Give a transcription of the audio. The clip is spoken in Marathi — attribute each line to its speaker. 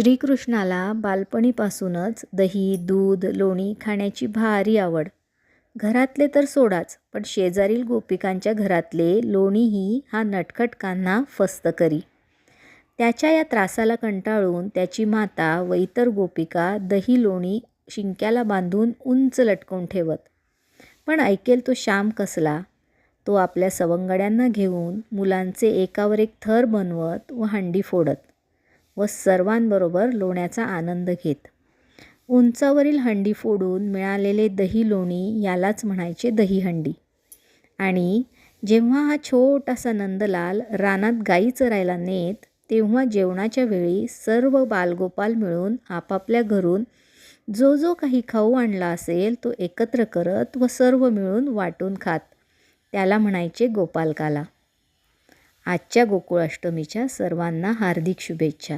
Speaker 1: श्रीकृष्णाला बालपणीपासूनच दही दूध लोणी खाण्याची भारी आवड. घरातले तर सोडाच पण शेजारील गोपिकांच्या घरातले लोणीही हा नटखटकांना फस्त करी. त्याच्या या त्रासाला कंटाळून त्याची माता व इतर गोपिका दही लोणी शिंक्याला बांधून उंच लटकवून ठेवत. पण ऐकेल तो श्याम कसला? तो आपल्या सवंगड्यांना घेऊन मुलांचे एकावर एक थर बनवत व हंडी फोडत. व सर्वांबरोबर लोण्याचा आनंद घेत. उंचावरील हंडी फोडून मिळालेले दही लोणी यालाच म्हणायचे दहीहंडी आणि जेव्हा हा छोटासा नंदलाल रानात गाई चरायला नेत तेव्हा जेवणाच्या वेळी सर्व बालगोपाल मिळून आपापल्या घरून जो जो काही खाऊ आणला असेल तो एकत्र करत व सर्व मिळून वाटून खात त्याला म्हणायचे गोपालकाला. आजच्या गोकुळाष्टमीच्या सर्वांना हार्दिक शुभेच्छा.